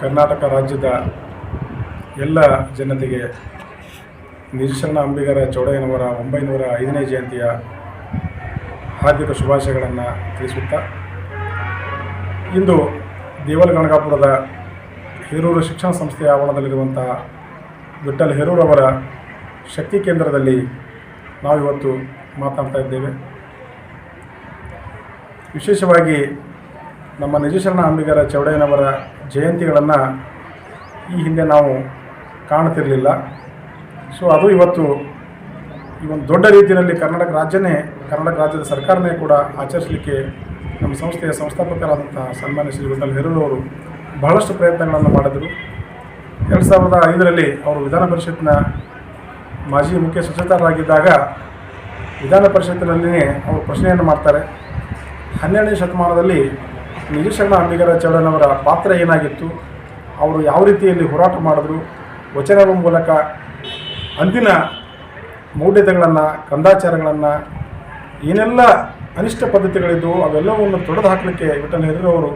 ಕರ್ನಾಟಕ ರಾಜ್ಯದ ಎಲ್ಲ ಜನತೆಗೆ ನಿಜಶರಣ ಅಂಬಿಗರ ಚೌಡಯ್ಯನವರ ಒಂಬೈನೂರ ಐದನೇ ಜಯಂತಿಯ ಹಾರ್ದಿಕ ಶುಭಾಶಯಗಳನ್ನು ತಿಳಿಸುತ್ತಾ, ಇಂದು ದೇವಲಗಣಗಾಪುರದ ಹೇರೂರು ಶಿಕ್ಷಣ ಸಂಸ್ಥೆಯ ಆವರಣದಲ್ಲಿರುವಂಥ ವಿಠಲ್ ಹೇರೂರವರ ಶಕ್ತಿ ಕೇಂದ್ರದಲ್ಲಿ ನಾವಿವತ್ತು ಮಾತನಾಡ್ತಾ ಇದ್ದೇವೆ. ವಿಶೇಷವಾಗಿ ನಮ್ಮ ನಿಜಶರಣ ಅಂಬಿಗರ ಚೌಡಯ್ಯನವರ ಜಯಂತಿಗಳನ್ನು ಈ ಹಿಂದೆ ನಾವು ಕಾಣ್ತಿರಲಿಲ್ಲ ಸೊ ಅದು ಇವತ್ತು ಈ ಒಂದು ದೊಡ್ಡ ರೀತಿಯಲ್ಲಿ ಕರ್ನಾಟಕ ರಾಜ್ಯನೇ ಕರ್ನಾಟಕ ರಾಜ್ಯದ ಸರ್ಕಾರನೇ ಕೂಡ ಆಚರಿಸಲಿಕ್ಕೆ ನಮ್ಮ ಸಂಸ್ಥೆಯ ಸಂಸ್ಥಾಪಕರಾದಂಥ ಸನ್ಮಾನ್ಯ ಶ್ರೀ ವಿಠಲ್ ಬಹಳಷ್ಟು ಪ್ರಯತ್ನಗಳನ್ನು ಮಾಡಿದರು. ಎರಡು ಸಾವಿರದ ಐದರಲ್ಲಿ ಅವರು ವಿಧಾನ ಪರಿಷತ್ನ ಮಾಜಿ ಮುಖ್ಯ ಸಚೇತಕರಾಗಿದ್ದಾಗ ವಿಧಾನ ಪರಿಷತ್ತಿನಲ್ಲಿಯೇ ಅವರು ಪ್ರಶ್ನೆಯನ್ನು ಮಾಡ್ತಾರೆ. ಹನ್ನೆರಡನೇ ಶತಮಾನದಲ್ಲಿ ನಿಜಶರಣ ಅಂಬಿಗರ ಚೌಡನವರ ಪಾತ್ರ ಏನಾಗಿತ್ತು? ಅವರು ಯಾವ ರೀತಿಯಲ್ಲಿ ಹೋರಾಟ ಮಾಡಿದ್ರು? ವಚನ ಮೂಲಕ ಅಂದಿನ ಮೌಢ್ಯತೆಗಳನ್ನು, ಕಂದಾಚಾರಗಳನ್ನು, ಏನೆಲ್ಲ ಅನಿಷ್ಟ ಪದ್ಧತಿಗಳಿದ್ದವು ಅವೆಲ್ಲವನ್ನು ತೊಡೆದು ಹಾಕಲಿಕ್ಕೆ ವಿಠಲ್ ನೆಹರೂರವರು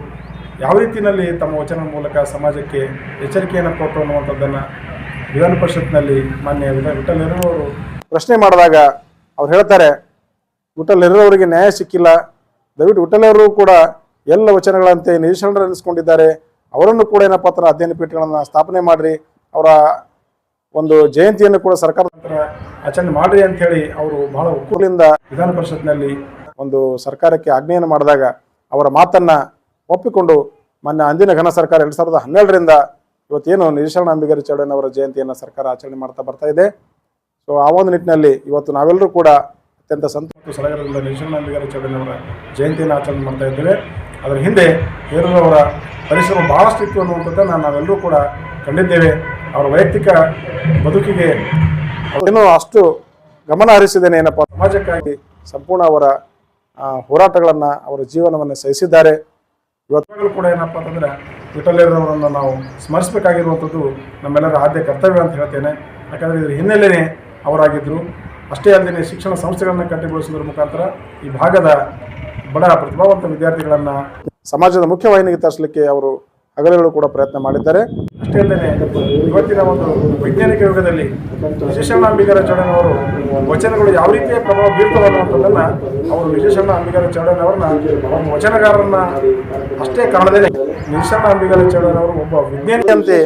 ಯಾವ ರೀತಿಯಲ್ಲಿ ತಮ್ಮ ವಚನ ಮೂಲಕ ಸಮಾಜಕ್ಕೆ ಎಚ್ಚರಿಕೆಯನ್ನು ಕೊಟ್ಟರು ಅನ್ನುವಂಥದ್ದನ್ನು ವಿಧಾನ ಪರಿಷತ್ನಲ್ಲಿ ಮಾನ್ಯ ವಿಠಲ್ ನೆಹರೂರವರು ಪ್ರಶ್ನೆ ಮಾಡಿದಾಗ ಅವ್ರು ಹೇಳ್ತಾರೆ ವಿಠಲ್ ನೆಹರೂರವರಿಗೆ ನ್ಯಾಯ ಸಿಕ್ಕಿಲ್ಲ. ದಯವಿಟ್ಟು ವಿಠಲ್ ನೆಹರು ಕೂಡ ಎಲ್ಲ ವಚನಗಳಂತೆ ನಿರೀಕ್ಷಣರು ಅನಿಸ್ಕೊಂಡಿದ್ದಾರೆ ಅವರನ್ನು ಕೂಡ ಏನಪ್ಪ ಅಂತ ಅಧ್ಯಯನ ಪೀಠಗಳನ್ನು ಸ್ಥಾಪನೆ ಮಾಡಿರಿ. ಅವರ ಒಂದು ಜಯಂತಿಯನ್ನು ಕೂಡ ಸರ್ಕಾರ ಆಚರಣೆ ಮಾಡ್ರಿ ಅಂತ ಹೇಳಿ ಅವರು ಬಹಳ ಒಕ್ಕೂಲಿಂದ ವಿಧಾನ ಪರಿಷತ್ನಲ್ಲಿ ಒಂದು ಸರ್ಕಾರಕ್ಕೆ ಆಜ್ಞೆಯನ್ನು ಮಾಡಿದಾಗ ಅವರ ಮಾತನ್ನ ಒಪ್ಪಿಕೊಂಡು ಮೊನ್ನೆ ಅಂದಿನ ಘನ ಸರ್ಕಾರ ಎರಡ್ ಸಾವಿರದ ಹನ್ನೆರಡರಿಂದ ಇವತ್ತೇನು ನಿರೀಕ್ಷಣ ಅಂಬಿಗರಿ ಚೌಡಯ್ಯನವರ ಜಯಂತಿಯನ್ನು ಸರ್ಕಾರ ಆಚರಣೆ ಮಾಡ್ತಾ ಬರ್ತಾ ಇದೆ. ಸೊ ಆ ಒಂದು ನಿಟ್ಟಿನಲ್ಲಿ ಇವತ್ತು ನಾವೆಲ್ಲರೂ ಕೂಡ ಅತ್ಯಂತ ಸಂತೋಷ ಸಲಹೆಗಳಿಂದ ನಿರೀಕ್ಷಣ ಅಂಬಿಗರಿ ಚೌಡಯ್ಯನವರ ಜಯಂತಿಯನ್ನು ಆಚರಣೆ ಮಾಡ್ತಾ ಇದ್ದೇವೆ. ಅದರ ಹಿಂದೆ ಹೇರೂರವರ ಪರಿಶ್ರಮ ಭಾಳಷ್ಟು ಇತ್ತು ಅನ್ನುವಂಥದ್ದನ್ನು ನಾವೆಲ್ಲರೂ ಕೂಡ ಕಂಡಿದ್ದೇವೆ. ಅವರ ವೈಯಕ್ತಿಕ ಬದುಕಿಗೆ ಏನೋ ಅಷ್ಟು ಗಮನ ಹರಿಸಿದ್ದೇನೆ ಏನಪ್ಪ ಸಮಾಜಕ್ಕಾಗಿ ಸಂಪೂರ್ಣ ಅವರ ಹೋರಾಟಗಳನ್ನು, ಅವರ ಜೀವನವನ್ನು ಸಹಿಸಿದ್ದಾರೆ. ಇವತ್ತು ಕೂಡ ಏನಪ್ಪ ಅಂತಂದ್ರೆ ವಿಠಲೇರವರನ್ನು ನಾವು ಸ್ಮರಿಸಬೇಕಾಗಿರುವಂಥದ್ದು ನಮ್ಮೆಲ್ಲರ ಆದ್ಯ ಕರ್ತವ್ಯ ಅಂತ ಹೇಳ್ತೇನೆ. ಯಾಕಂದರೆ ಇದರ ಹಿನ್ನೆಲೆಯೇ ಅವರಾಗಿದ್ದರು ಅಷ್ಟೇ ಅಲ್ಲದೆ ಶಿಕ್ಷಣ ಸಂಸ್ಥೆಗಳನ್ನು ಕಟ್ಟಿಗೊಳಿಸುವುದರ ಮುಖಾಂತರ ಈ ಭಾಗದ ಬಡ ಪ್ರತಿಭಾವಂತ ವಿದ್ಯಾರ್ಥಿಗಳನ್ನು ಸಮಾಜದ ಮುಖ್ಯವಾಹಿನಿಗೆ ತರಿಸಲಿಕ್ಕೆ ಅವರು ಹಗಲುಗಳು ಕೂಡ ಪ್ರಯತ್ನ ಮಾಡಿದ್ದಾರೆ. ಅಷ್ಟೇ ಅಲ್ಲದೆ ಇವತ್ತಿನ ಒಂದು ವೈಜ್ಞಾನಿಕ ಯುಗದಲ್ಲಿ ವಿಶೇಷಣ್ಣ ಅಂಬಿಗರ ಚೌಡನವರು ವಚನಗಳು ಯಾವ ರೀತಿಯ ಪ್ರಭಾವ ಬೀರ್ತವೆ ಅನ್ನುವಂಥದ್ದನ್ನ ಅವರು ವಿಶೇಷಣ್ಣ ಅಂಬಿಗರ ಚೌಡನವರನ್ನ ಒಂದು ವಚನಗಾರರನ್ನ ಅಷ್ಟೇ ಕಾಣದೇ ವಿಶೇಷಣ್ಣ ಅಂಬಿಗರ ಚೌಡನವರು ಒಬ್ಬ ವಿಜ್ಞಾನಿಯಂತೆ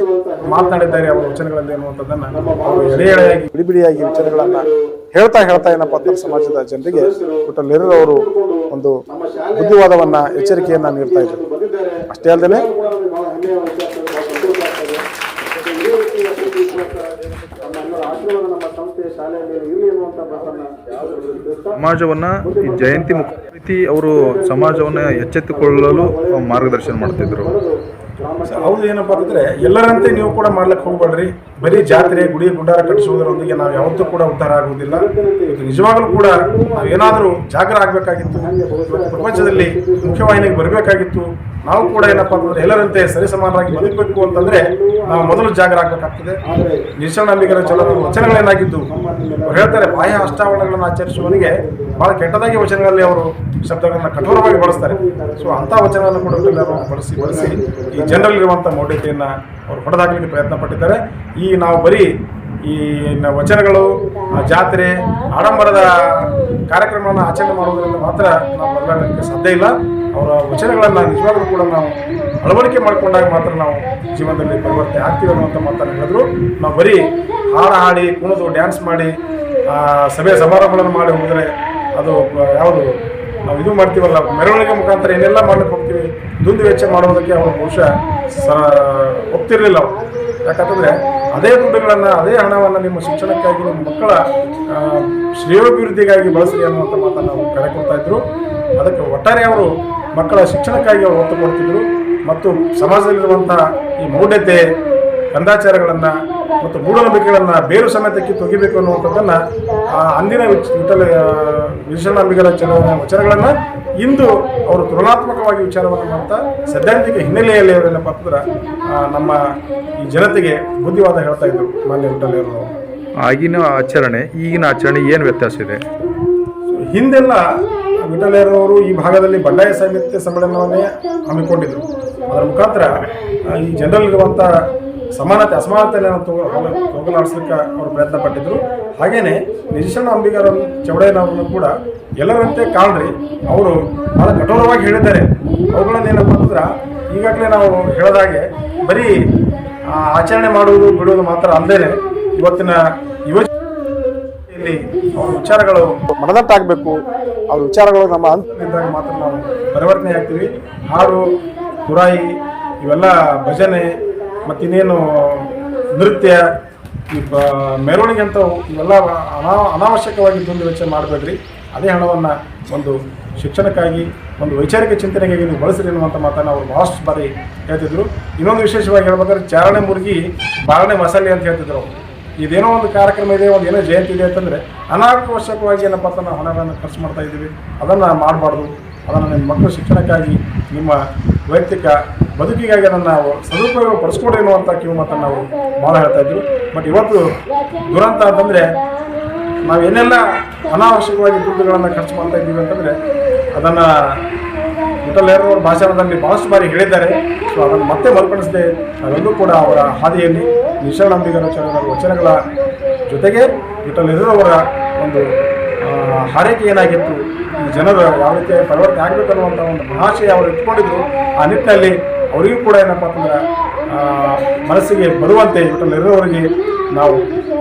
ಮಾತನಾಡಿದ್ದಾರೆ ಅವರ ವಚನಗಳಲ್ಲಿ ಅನ್ನುವಂಥದ್ದನ್ನ ಅವರು ಎಳೆ ಎಳೆಯಾಗಿ ಬಿಡಿ ಬಿಡಿಯಾಗಿ ವಿಚಾರಗಳನ್ನ ಹೇಳ್ತಾ ಹೇಳ್ತಾ ಏನಪ್ಪ ಅಂತ ಸಮಾಜದ ಜನರಿಗೆ ಒಟ್ಟಲ್ಲಿ ಅವರು ಒಂದು ಬುದ್ಧಿವಾದವನ್ನು ಎಚ್ಚರಿಕೆಯನ್ನು ನೀಡ್ತಾ ಇದ್ದರು ಅಷ್ಟೇ ಅಲ್ಲದೆ ಸಮಾಜವನ್ನ ಈ ಜಯಂತಿ ಮುಖ ಅವರು ಸಮಾಜವನ್ನ ಎಚ್ಚೆತ್ತುಕೊಳ್ಳಲು ಮಾರ್ಗದರ್ಶನ ಮಾಡ್ತಿದ್ರು. ಹೌದು, ಏನಪ್ಪ ಅಂದ್ರೆ ಎಲ್ಲರಂತೆ ನೀವು ಕೂಡ ಮಾಡ್ಲಿಕ್ಕೆ ಹೋಗ್ಬೇಡ್ರಿ. ಬರೀ ಜಾತ್ರೆ, ಗುಡಿ, ಗುಂಡಾರ ಕಟ್ಟಿಸುವುದರೊಂದಿಗೆ ನಾವು ಯಾವತ್ತೂ ಕೂಡ ಉದ್ಧಾರ ಆಗುವುದಿಲ್ಲ. ನಿಜವಾಗಲೂ ಕೂಡ ಏನಾದರೂ ಜಾಗರ ಆಗಬೇಕಾಗಿತ್ತು. ಪ್ರಪಂಚದಲ್ಲಿ ಮುಖ್ಯವಾಹಿನಿಗೆ ಬರಬೇಕಾಗಿತ್ತು. ನಾವು ಕೂಡ ಏನಪ್ಪ ಅಂತಂದ್ರೆ ಎಲ್ಲರಂತೆ ಸರಿಸಮಾನರಾಗಿ ಬದುಕಬೇಕು ಅಂತಂದ್ರೆ ನಾವು ಮೊದಲು ಜಾಗರ ಆಗ್ಬೇಕಾಗ್ತದೆ. ನಿಶಾಣಂಬಿಗರ ಚಲ ವಚನಗಳೇನಾಗಿದ್ದು ಹೇಳ್ತಾರೆ, ಬಾಹ್ಯ ಅಷ್ಟಾವರಣಗಳನ್ನು ಆಚರಿಸುವವನಿಗೆ ಬಹಳ ಕೆಟ್ಟದಾಗಿ ವಚನಗಳಲ್ಲಿ ಅವರು ಶಬ್ದಗಳನ್ನ ಕಠೋರವಾಗಿ ಬಳಸ್ತಾರೆ. ಸೊ ಅಂಥ ವಚನಗಳನ್ನು ಕೂಡ ಎಲ್ಲರೂ ಬಳಸಿ ಬಳಸಿ ಈ ಜನರಲ್ಲಿರುವಂಥ ಮೌಢ್ಯತೆಯನ್ನು ಅವರು ಹೊಡೆದಾಕಲಿಕ್ಕೆ ಪ್ರಯತ್ನ ಪಟ್ಟಿದ್ದಾರೆ. ಈ ನಾವು ಬರೀ ಈ ವಚನಗಳು, ಆ ಜಾತ್ರೆ, ಆಡಂಬರದ ಕಾರ್ಯಕ್ರಮವನ್ನು ಆಚರಣೆ ಮಾಡುವುದರಿಂದ ಮಾತ್ರ ನಾವು ಬದಲಾಗಲಿಕ್ಕೆ ಸಾಧ್ಯ ಇಲ್ಲ. ಅವರ ವಚನಗಳನ್ನು ನಿಜವಾಗ್ಲೂ ಕೂಡ ನಾವು ಅಳವಡಿಕೆ ಮಾಡಿಕೊಂಡಾಗ ಮಾತ್ರ ನಾವು ಜೀವನದಲ್ಲಿ ಪರಿವರ್ತನೆ ಆಗ್ತೀವಿ ಅನ್ನುವಂಥ ಮಾತನ್ನು ಹೇಳಿದ್ರು. ನಾವು ಬರೀ ಹಾಡು ಹಾಡಿ ಕುಣಿದು ಡ್ಯಾನ್ಸ್ ಮಾಡಿ ಸಭೆ ಸಮಾರಂಭಗಳನ್ನು ಮಾಡಿ ಹೋದರೆ ಅದು ಯಾವುದು ನಾವು ಇದು ಮಾಡ್ತೀವಲ್ಲ, ಮೆರವಣಿಗೆ ಮುಖಾಂತರ ಏನೆಲ್ಲ ಮಾಡ್ಲಿಕ್ಕೆ ಹೋಗ್ತೀವಿ. ದುಂದು ವೆಚ್ಚ ಮಾಡೋದಕ್ಕೆ ಅವರು ಬಹುಶಃ ಸ ಒಪ್ತಿರಲಿಲ್ಲ ಅವರು. ಯಾಕಂತಂದ್ರೆ ಅದೇ ದುಡ್ಡುಗಳನ್ನು, ಅದೇ ಹಣವನ್ನು ನಿಮ್ಮ ಶಿಕ್ಷಣಕ್ಕಾಗಿ ನಿಮ್ಮ ಮಕ್ಕಳ ಶ್ರೇಯೋಭಿವೃದ್ಧಿಗಾಗಿ ಬಳಸಿ ಅನ್ನುವಂಥ ಮಾತನ್ನು ಅವರು ಕರೆ ಕೊಡ್ತಾ ಇದ್ರು. ಅದಕ್ಕೆ ಒಟ್ಟಾರೆ ಅವರು ಮಕ್ಕಳ ಶಿಕ್ಷಣಕ್ಕಾಗಿ ಅವರು ಒತ್ತು ಕೊಡ್ತಿದ್ರು. ಮತ್ತು ಸಮಾಜದಲ್ಲಿರುವಂತಹ ಈ ಮೌಢ್ಯತೆ, ಕಂದಾಚಾರಗಳನ್ನು ಮತ್ತು ಮೂಢನಂಬಿಕೆಗಳನ್ನು ಬೇರು ಸಮೇತ ತೊಗಿಬೇಕು ಅನ್ನುವಂಥದ್ದನ್ನ ಆ ಅಂದಿನ ವಿಠಲ ವಿಶ್ವನಾಂಬಿಗರ ಚಲ ವಚನಗಳನ್ನು ಇಂದು ಅವರು ತುಲನಾತ್ಮಕವಾಗಿ ವಿಚಾರವನ್ನು ಮಾಡ್ತಾ ಸೈದ್ಧಾಂತಿಕ ಹಿನ್ನೆಲೆಯಲ್ಲಿ ಅವರೇನಪ್ಪ ಅಂತಂದ್ರೆ ಆ, ನಮ್ಮ ಈ ಜನತೆಗೆ ಬುದ್ಧಿವಾದ ಹೇಳ್ತಾ ಇದ್ರು ಮಾನ್ಯ ವಿಠಲೆಯವರು ಆಗಿನ ಆಚರಣೆ ಈಗಿನ ಆಚರಣೆ ಏನು ವ್ಯತ್ಯಾಸ ಇದೆ? ಹಿಂದೆಲ್ಲ ವಿಠಲೆಯರವರು ಈ ಭಾಗದಲ್ಲಿ ಬಂಡಾಯ ಸಾಹಿತ್ಯ ಸಮ್ಮೇಳನವನ್ನೇ ಹಮ್ಮಿಕೊಂಡಿದ್ರು. ಅದರ ಮುಖಾಂತರ ಈ ಜನರಲ್ಲಿರುವಂಥ ಸಮಾನತೆ, ಅಸಮಾನತೆಯನ್ನು ತಗೋ ಹೋಗಲಾಡಿಸ್ಲಿಕ್ಕೆ ಅವರು ಪ್ರಯತ್ನ ಪಟ್ಟಿದ್ರು. ಹಾಗೇನೆ ನಿಜಶರಣ ಅಂಬಿಗರ ಚೌಡಯ್ಯನವರನ್ನು ಕೂಡ ಎಲ್ಲರಂತೆ ಕಾಣ್ರಿ. ಅವರು ಬಹಳ ಕಠೋರವಾಗಿ ಹೇಳಿದ್ದಾರೆ. ಅವುಗಳನ್ನು ಏನಪ್ಪ ಅಂತಂದ್ರೆ ಈಗಾಗಲೇ ನಾವು ಹೇಳಿದಾಗೆ ಬರೀ ಆಚರಣೆ ಮಾಡುವುದು, ಬಿಡುವುದು ಮಾತ್ರ ಅಂದೇನೆ ಇವತ್ತಿನ ಯುವ ಇಲ್ಲಿ ಅವ್ರ ವಿಚಾರಗಳು ಮನದಟ್ಟಾಗಬೇಕು ಅವ್ರ ವಿಚಾರಗಳು ನಮ್ಮ ಅಂತರಲ್ಲಿದ್ದಾಗ ಮಾತ್ರ ನಾವು ಪರಿವರ್ತನೆ ಆಗ್ತೀವಿ ಹಾಡು, ಕುರಾಯಿ, ಇವೆಲ್ಲ ಭಜನೆ ಮತ್ತಿನ್ನೇನು ನೃತ್ಯ, ಈ ಬ, ಮೆರವಣಿಗೆ ಅಂತ ಇವೆಲ್ಲ ಅನಾ, ಅನಾವಶ್ಯಕವಾಗಿ ದುಂದು ವೆಚ್ಚ ಮಾಡಬೇಡ್ರಿ. ಅದೇ ಹಣವನ್ನು ಒಂದು ಶಿಕ್ಷಣಕ್ಕಾಗಿ, ಒಂದು ವೈಚಾರಿಕ ಚಿಂತನೆಗಾಗಿ ನೀವು ಬಳಸಿರಿ ಅನ್ನುವಂಥ ಮಾತನ್ನು ಅವರು ಭಾಳಷ್ಟು ಬಾರಿ ಹೇಳ್ತಿದ್ರು. ಇನ್ನೊಂದು ವಿಶೇಷವಾಗಿ ಹೇಳ್ಬೇಕಾದ್ರೆ ಚಾರಣೆ ಮುರುಗಿ ಬಾರಣೆ ಮಸಾಲೆ ಅಂತ ಹೇಳ್ತಿದ್ರು ಅವರು. ಇದೇನೋ ಒಂದು ಕಾರ್ಯಕ್ರಮ ಇದೆ, ಒಂದು ಏನೋ ಜಯಂತಿ ಇದೆ ಅಂತಂದರೆ ಅನಾವಶ್ಯಕವಾಗಿ ಏನಪ್ಪ ಅಂತ ನಾವು ಖರ್ಚು ಮಾಡ್ತಾ ಇದ್ದೀವಿ. ಅದನ್ನು ಮಾಡಬಾರ್ದು. ಅದನ್ನು ನಿಮ್ಮ ಮಕ್ಕಳ ಶಿಕ್ಷಣಕ್ಕಾಗಿ, ನಿಮ್ಮ ವೈಯಕ್ತಿಕ ಬದುಕಿಗಾಗಿ ಅದನ್ನು ನಾವು ಸದುಪಯೋಗ ಪಡಿಸ್ಕೊಡ್ರಿ ಅನ್ನುವಂಥ ಕಿವಿ ಮಾತನ್ನು ನಾವು ಭಾಳ ಹೇಳ್ತಾ ಇದ್ರು. ಬಟ್ ಇವತ್ತು ದುರಂತ ಅಂತಂದರೆ ನಾವು ಏನೆಲ್ಲ ಅನಾವಶ್ಯಕವಾಗಿ ದುಡ್ಡುಗಳನ್ನು ಖರ್ಚು ಮಾಡ್ತಾ ಇದ್ದೀವಿ ಅಂತಂದರೆ ಅದನ್ನು ನೆಹರು ಭಾಷಣದಲ್ಲಿ ಭಾಳಷ್ಟು ಬಾರಿ ಹೇಳಿದ್ದಾರೆ. ಸೊ ಅದನ್ನು ಮತ್ತೆ ಮರುಕಳಿಸದೆ ನಾವೆಲ್ಲೂ ಕೂಡ ಅವರ ಹಾದಿಯಲ್ಲಿ ನಿಶಾಳಂಬಿಗರ ಚರಣದ ವಚನಗಳ ಜೊತೆಗೆ ಅವರ ಒಂದು ಹಾರೈಕೆ ಏನಾಗಿತ್ತು, ಈ ಜನರು ಯಾವ ರೀತಿಯಾಗಿ ಪರಿವರ್ತನೆ ಆಗಬೇಕನ್ನುವಂಥ ಒಂದು ಮಹಾಶಯ ಅವರು ಇಟ್ಕೊಂಡಿದ್ರು. ಆ ನಿಟ್ಟಿನಲ್ಲಿ ಅವರಿಗೂ ಕೂಡ ಏನಪ್ಪ ಅಂತಂದ್ರೆ ಆ, ಮನಸ್ಸಿಗೆ ಬರುವಂತೆ ಇರೋರಿಗೆ ನಾವು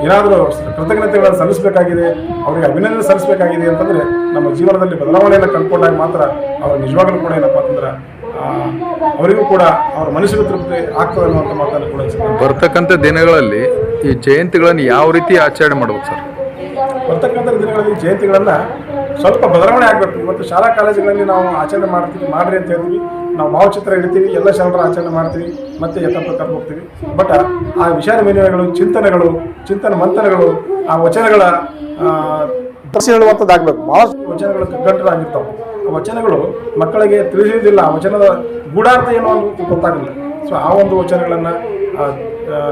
ಏನಾದರೂ ಕೃತಜ್ಞತೆಗಳನ್ನು ಸಲ್ಲಿಸಬೇಕಾಗಿದೆ ಅವರಿಗೆ ಅಭಿನಂದನೆ ಸಲ್ಲಿಸಬೇಕಾಗಿದೆ ಅಂತಂದರೆ ನಮ್ಮ ಜೀವನದಲ್ಲಿ ಬದಲಾವಣೆಯನ್ನು ಕಂಡುಕೊಂಡಾಗ ಮಾತ್ರ ಅವರು ನಿಜವಾಗಲೂ ಕೂಡ ಏನಪ್ಪ ಅಂತಂದ್ರೆ ಆ, ಅವರಿಗೂ ಕೂಡ ಅವ್ರ ಮನಸ್ಸಿಗೆ ತೃಪ್ತಿ ಆಗ್ತದೆ ಅನ್ನುವಂಥ ಮಾತನ್ನು ಕೂಡ ಬರ್ತಕ್ಕಂಥ ದಿನಗಳಲ್ಲಿ ಈ ಜಯಂತಿಗಳನ್ನು ಯಾವ ರೀತಿ ಆಚರಣೆ ಮಾಡ್ಬೇಕು ಸರ್? ಬರ್ತಕ್ಕಂಥ ದಿನಗಳಲ್ಲಿ ಜಯಂತಿಗಳನ್ನು ಸ್ವಲ್ಪ ಬದಲಾವಣೆ ಆಗಬೇಕು. ಇವತ್ತು ಶಾಲಾ ಕಾಲೇಜುಗಳಲ್ಲಿ ನಾವು ಆಚರಣೆ ಮಾಡ್ತೀವಿ ಮಾಡ್ರಿ ಅಂತ ಹೇಳ್ತೀವಿ. ನಾವು ಭಾವಚಿತ್ರ ಇಡ್ತೀವಿ ಎಲ್ಲ ಶರಣರ ಆಚರಣೆ ಮಾಡ್ತೀವಿ ಮತ್ತೆ ಯಥ ಪ್ರಕಾರ ಹೋಗ್ತೀವಿ. ಬಟ್ ಆ ವಿಚಾರ ವಿನಿಮಯಗಳು ಚಿಂತನೆಗಳು ಚಿಂತನ ಮಂಥನಗಳು ಆ ವಚನಗಳ ಹೇಳುವಂಥದ್ದಾಗಬೇಕು. ಭಾಳಷ್ಟು ವಚನಗಳು ಕಗ್ಗಂಟರಾಗಿರ್ತಾವೆ. ಆ ವಚನಗಳು ಮಕ್ಕಳಿಗೆ ತಿಳಿಸುವುದಿಲ್ಲ ಆ ವಚನದ ಗೂಢಾರ್ಥ ಏನು ಅನ್ನೋದು ಗೊತ್ತಾಗಲ್ಲ. ಸೊ ಆ ಒಂದು ವಚನಗಳನ್ನು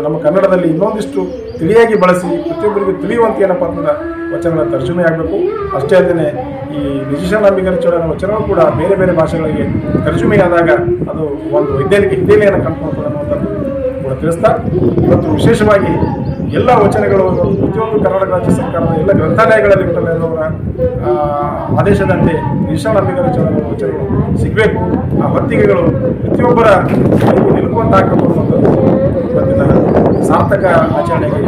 ನಮ್ಮ ಕನ್ನಡದಲ್ಲಿ ಇನ್ನೊಂದಿಷ್ಟು ತಿಳಿಯಾಗಿ ಬಳಸಿ ಪ್ರತಿಯೊಬ್ಬರಿಗೂ ತಿಳಿಯುವಂತೆ ಏನಪ್ಪ ಅಂತಂದ್ರೆ ವಚನಗಳ ತರ್ಜುಮೆ ಆಗಬೇಕು. ಅಷ್ಟೇ ಅಲ್ಲದೆ ಈ ನಿಜಶಾಲಾಂಬಿಗರ ಚೌಡನ ವಚನಗಳು ಕೂಡ ಬೇರೆ ಬೇರೆ ಭಾಷೆಗಳಿಗೆ ತರ್ಜುಮೆ ಆದಾಗ ಅದು ಒಂದು ವೈಜ್ಞಾನಿಕ ಹಿನ್ನೆಲೆಯನ್ನು ಕಂಡುಕೊಳ್ತದೆ ಅನ್ನುವಂಥದ್ದು ಕೂಡ ತಿಳಿಸ್ತಾ ಇವತ್ತು ವಿಶೇಷವಾಗಿ ಎಲ್ಲ ವಚನಗಳು ಪ್ರತಿಯೊಂದು ಕರ್ನಾಟಕ ರಾಜ್ಯ ಸರ್ಕಾರದ ಎಲ್ಲ ಗ್ರಂಥಾಲಯಗಳಲ್ಲಿ ಅವರ ಆದೇಶದಂತೆ ನಿಶಾಲಾಂಬಿಗರ ಚೌಡನ ವಚನಗಳು ಸಿಗಬೇಕು. ಆ ಹೊತ್ತಿಗೆಗಳು ಪ್ರತಿಯೊಬ್ಬರ ನಿಲುಕುವಂತಾಗಬೇಕು ಇವತ್ತಿನ ಸಾರ್ಥಕ ಆಚರಣೆಗೆ